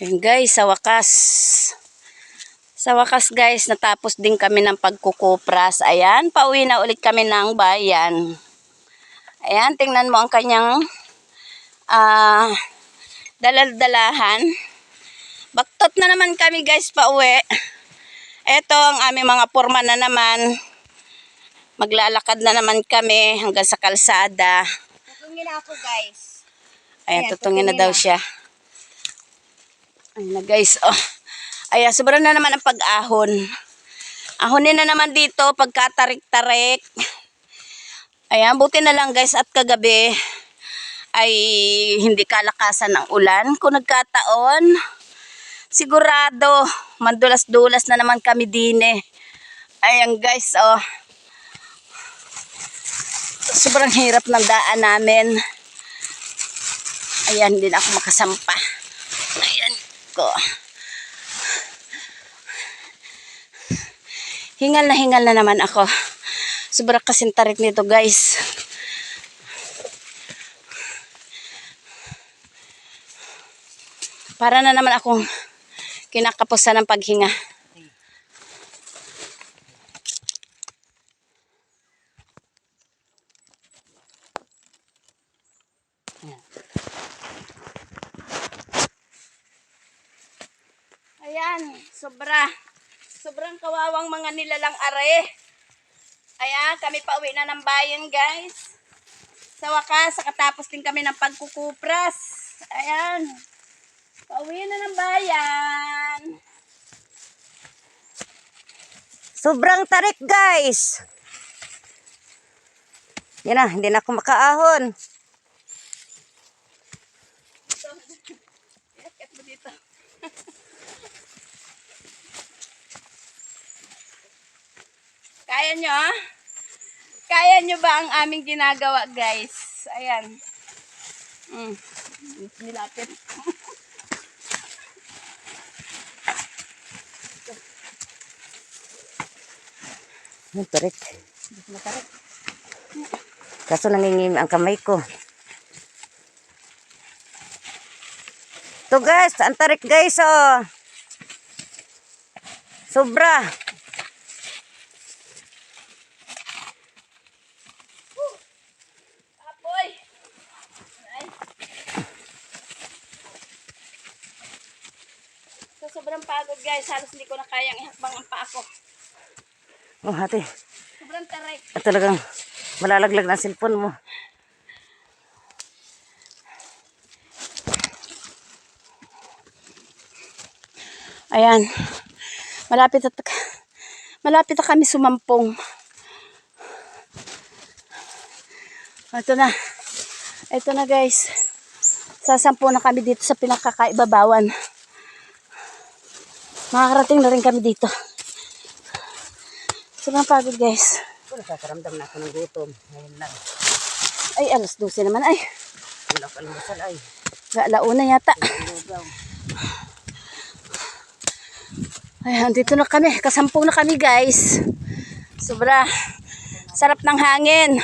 Ayun guys, sa wakas. Sa wakas guys, natapos din kami ng pagkukupras. Ayan, pauwi na ulit kami ng bayan. Ayan, tingnan mo ang kanyang ah dalal-dalahan. Baktot na naman kami guys pauwi. Ito ang aming mga porma na naman. Maglalakad na naman kami hanggang sa kalsada. Tutungin na ako, guys. Ayan, Ayan, tutungin na tutungin daw na. siya. Ayan na guys, oh. Ayan, sobrang na naman ang pag-ahon. Ahonin na naman dito, pagkatarik-tarik. Ayan, buti na lang guys at kagabi ay hindi kalakasan ng ulan. Kung nagkataon, sigurado, mandulas-dulas na naman kami din eh. Ayan guys, oh. Sobrang hirap ng daan namin. Ayan, na ako makasampa. Ayan ko. Hingal na hingal na naman ako. Sobrang kasing tarik nito guys. Para na naman akong kinakapusan ng paghinga. Ayan, sobra. Sobrang kawawang mga nilalang are. Ayan, kami pa uwi na ng bayan, guys. Sa wakas, katapos din kami ng pagkukupras. Ayan. Pauwi na ng bayan. Sobrang tarik, guys. Yan na, hindi na ako makaahon. Ito. Iakit mo dito. Kaya nyo, ah? Kaya nyo ba ang aming ginagawa, guys? Ayan. Mm. Nilapit. Ang tarik. Matarik. Kaso nangingim ang kamay ko. To guys, ang tarik guys oh. Sobra. Apoy! Ay. So, sobrang pagod guys. Halos hindi ko na kayang ihakbang ang paa ko. Oh, ate. Sobrang tarik. At talagang malalaglag na cellphone mo. Ayan. Malapit at malapit na kami sumampong. Ito na. Ito na guys. Sasampo na kami dito sa pinakakaibabawan. Makakarating na rin kami dito. Sobrang pagod guys. Oh, nakakaramdam na ako ng gutom. Ngayon lang. Ay, alas 12 naman. Ay, Wala ko almusal ay. galauna yata. Ayan, dito na kami. Kasampung na kami, guys. Sobra. Sarap ng hangin.